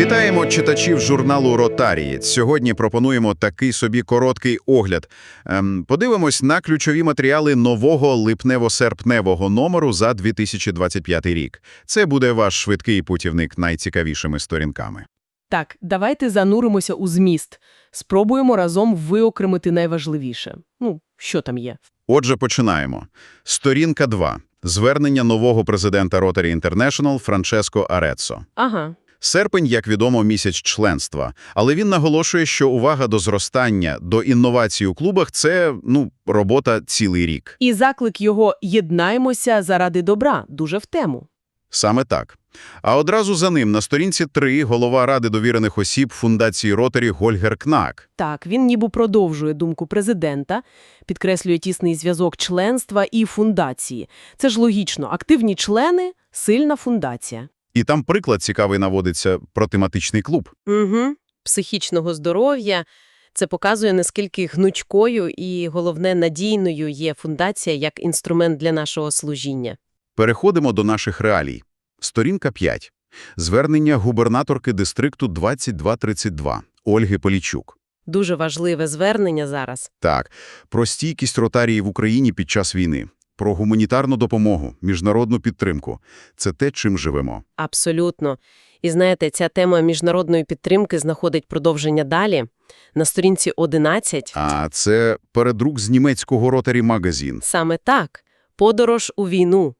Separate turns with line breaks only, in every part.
Вітаємо читачів журналу «Ротарієць». Сьогодні пропонуємо такий собі короткий огляд. Ем, подивимось на ключові матеріали нового липнево-серпневого номеру за 2025 рік. Це буде ваш швидкий путівник найцікавішими сторінками.
Так, давайте зануримося у зміст. Спробуємо разом виокремити найважливіше. Ну, що там є?
Отже, починаємо. Сторінка 2. Звернення нового президента Rotary International Франческо Арецо.
Ага.
Серпень, як відомо, місяць членства, але він наголошує, що увага до зростання, до інновацій у клубах – це, ну, робота цілий рік.
І заклик його «Єднаймося заради добра» дуже в тему.
Саме так. А одразу за ним на сторінці 3 голова Ради довірених осіб фундації Ротарі Гольгер Кнак.
Так, він ніби продовжує думку президента, підкреслює тісний зв'язок членства і фундації. Це ж логічно. Активні члени – сильна фундація.
І там приклад цікавий наводиться про тематичний клуб.
Угу. Психічного здоров'я. Це показує, наскільки гнучкою і, головне, надійною є фундація як інструмент для нашого служіння.
Переходимо до наших реалій. Сторінка 5. Звернення губернаторки дистрикту 2232 Ольги Полічук.
Дуже важливе звернення зараз.
Так, про стійкість ротарії в Україні під час війни, про гуманітарну допомогу, міжнародну підтримку. Це те, чим живемо.
Абсолютно. І знаєте, ця тема міжнародної підтримки знаходить продовження далі. На сторінці 11
А це передрук з німецького ротарі магазин.
саме так – подорож у війну.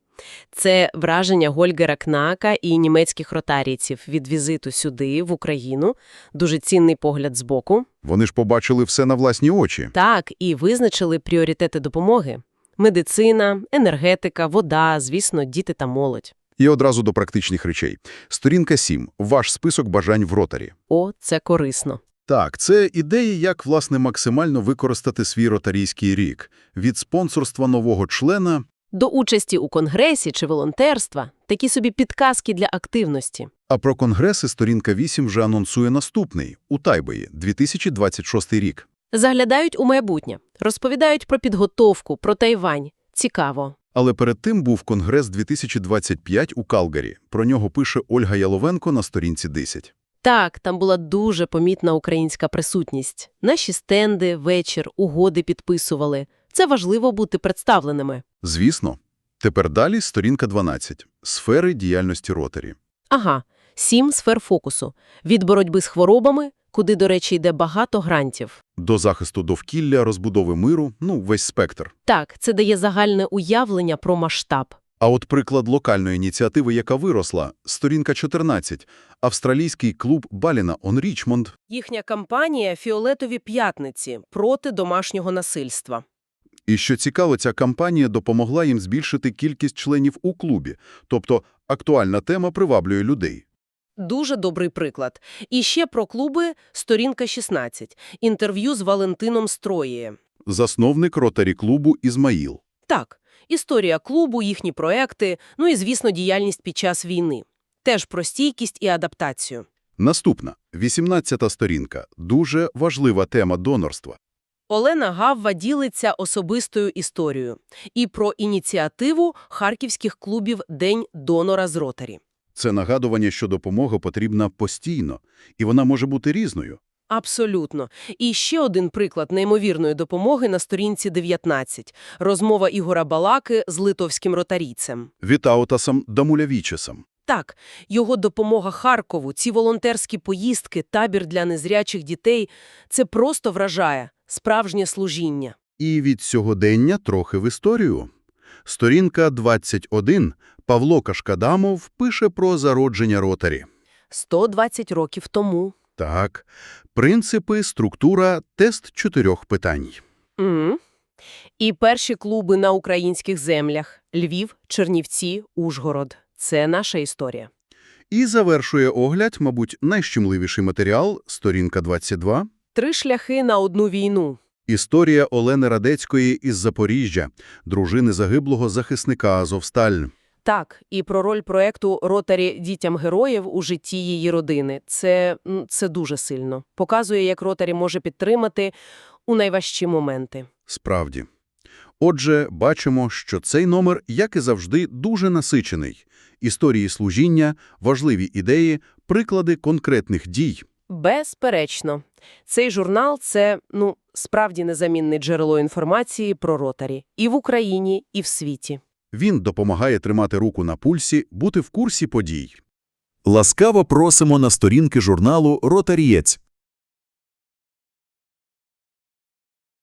Це враження Гольгера Кнака і німецьких ротарійців від візиту сюди, в Україну. Дуже цінний погляд збоку.
Вони ж побачили все на власні очі.
Так, і визначили пріоритети допомоги. Медицина, енергетика, вода, звісно, діти та молодь.
І одразу до практичних речей. Сторінка 7. Ваш список бажань в ротарі.
О, це корисно.
Так, це ідеї, як, власне, максимально використати свій ротарійський рік. Від спонсорства нового члена
До участі у конгресі чи волонтерства – такі собі підказки для активності.
А про конгреси сторінка 8 вже анонсує наступний – у Тайбеї, 2026 рік.
Заглядають у майбутнє, розповідають про підготовку, про Тайвань. Цікаво.
Але перед тим був конгрес 2025 у Калгарі. Про нього пише Ольга Яловенко на сторінці 10.
Так, там була дуже помітна українська присутність. Наші стенди, вечір, угоди підписували. Це важливо бути представленими.
Звісно. Тепер далі сторінка 12. Сфери діяльності ротарі.
Ага, сім сфер фокусу. Від боротьби з хворобами, куди, до речі, йде багато грантів.
До захисту довкілля, розбудови миру, ну, весь спектр.
Так, це дає загальне уявлення про масштаб.
А от приклад локальної ініціативи, яка виросла, сторінка 14. Австралійський клуб Баліна Он Річмонд.
Їхня кампанія «Фіолетові п'ятниці» проти домашнього насильства.
І що цікаво, ця кампанія допомогла їм збільшити кількість членів у клубі. Тобто актуальна тема приваблює людей.
Дуже добрий приклад. І ще про клуби сторінка 16. Інтерв'ю з Валентином Строєєм.
Засновник ротарі-клубу Ізмаїл.
Так, історія клубу, їхні проекти, ну і, звісно, діяльність під час війни. Теж про стійкість і адаптацію.
Наступна, 18-та сторінка. Дуже важлива тема донорства.
Олена Гавва ділиться особистою історією і про ініціативу харківських клубів «День донора з Ротарі».
Це нагадування, що допомога потрібна постійно, і вона може бути різною.
Абсолютно. І ще один приклад неймовірної допомоги на сторінці 19. Розмова Ігора Балаки з литовським ротарійцем.
Вітаутасом Дамулявічесом.
Так, його допомога Харкову, ці волонтерські поїздки, табір для незрячих дітей – це просто вражає справжнє служіння.
І від сьогодення трохи в історію. Сторінка 21. Павло Кашкадамов пише про зародження ротарі.
120 років тому.
Так, принципи, структура, тест чотирьох питань.
М. І перші клуби на українських землях – Львів, Чернівці, Ужгород. Це наша історія.
І завершує огляд, мабуть, найщемливіший матеріал, сторінка 22.
Три шляхи на одну війну.
Історія Олени Радецької із Запоріжжя, дружини загиблого захисника Азовсталь.
Так, і про роль проекту «Ротарі дітям героїв» у житті її родини. Це, це дуже сильно. Показує, як Ротарі може підтримати у найважчі моменти.
Справді. Отже, бачимо, що цей номер, як і завжди, дуже насичений. Історії служіння, важливі ідеї, приклади конкретних дій.
Безперечно. Цей журнал – це, ну, справді незамінне джерело інформації про ротарі і в Україні, і в світі.
Він допомагає тримати руку на пульсі, бути в курсі подій.
Ласкаво просимо на сторінки журналу «Ротарієць».